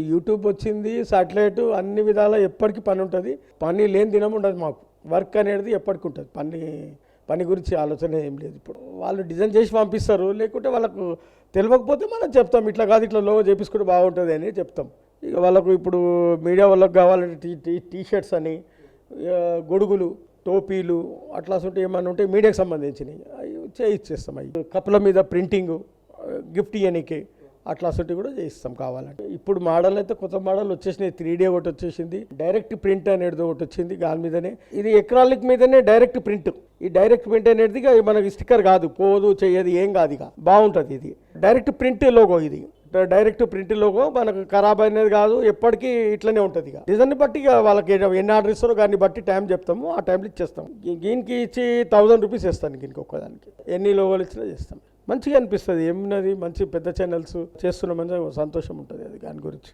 YouTube వచ్చింది satellite అన్ని విధాల ఎప్పటికీ పని ఉంటుంది. పని లేని దినం ఉండదు మాకు. వర్క్ అనేది ఎప్పటికి ఉంటుంది. పని పని గురించి ఆలోచన ఏం లేదు ఇప్పుడు. వాళ్ళు డిజైన్ చేసి పంపిస్తారు లేకుంటే వాళ్ళకు తెలియకపోతే మనం చెప్తాం ఇట్లా కాదు ఇట్లా లోగో చేపించుకుంటే బాగుంటుంది అని చెప్తాం. ఇక వాళ్ళకు ఇప్పుడు మీడియా వాళ్ళకి కావాలంటే టీ టీ టీ షర్ట్స్ అని గొడుగులు టోపీలు అట్లా అసలు ఏమన్నా ఉంటే మీడియాకి సంబంధించినవి. అవి చేయిచ్చేస్తాం అవి. కప్పుల మీద ప్రింటింగ్ గిఫ్ట్ ఇవ్వనీకి అట్లా అసలు కూడా చేయిస్తాం కావాలంటే. ఇప్పుడు మోడల్ అయితే కొత్త మోడల్ వచ్చేసినాయి. త్రీ డే ఒకటి వచ్చేసింది. డైరెక్ట్ ప్రింట్ అనేది ఒకటి వచ్చింది దాని మీదనే. ఇది ఎక్రాలిక్ మీదనే డైరెక్ట్ ప్రింట్. ఈ డైరెక్ట్ ప్రింట్ అనేది మనకి స్టిక్కర్ కాదు. పోదు చేయదు ఏం కాదు ఇక. బాగుంటుంది ఇది. డైరెక్ట్ ప్రింట్ లోగో ఇది. డైరెక్ట్ ప్రింట్ లోగో మనకు ఖరాబ్ అనేది కాదు. ఎప్పటికీ ఇట్లనే ఉంటుంది ఇక. డిజైన్ బట్టి ఇక వాళ్ళకి ఎన్ని ఆర్డర్ ఇస్తారో దాన్ని బట్టి టైం చెప్తాము. ఆ టైంలో ఇచ్చేస్తాం. దీనికి ఇచ్చి థౌజండ్ రూపీస్ ఇస్తాను దీనికి. ఒక్కదానికి ఎన్ని లోగోలు ఇచ్చినా చేస్తాం. మంచిగా అనిపిస్తుంది. ఏమున్నది మంచి పెద్ద ఛానల్స్ చేస్తున్నామని సంతోషం ఉంటుంది అది దాని గురించి.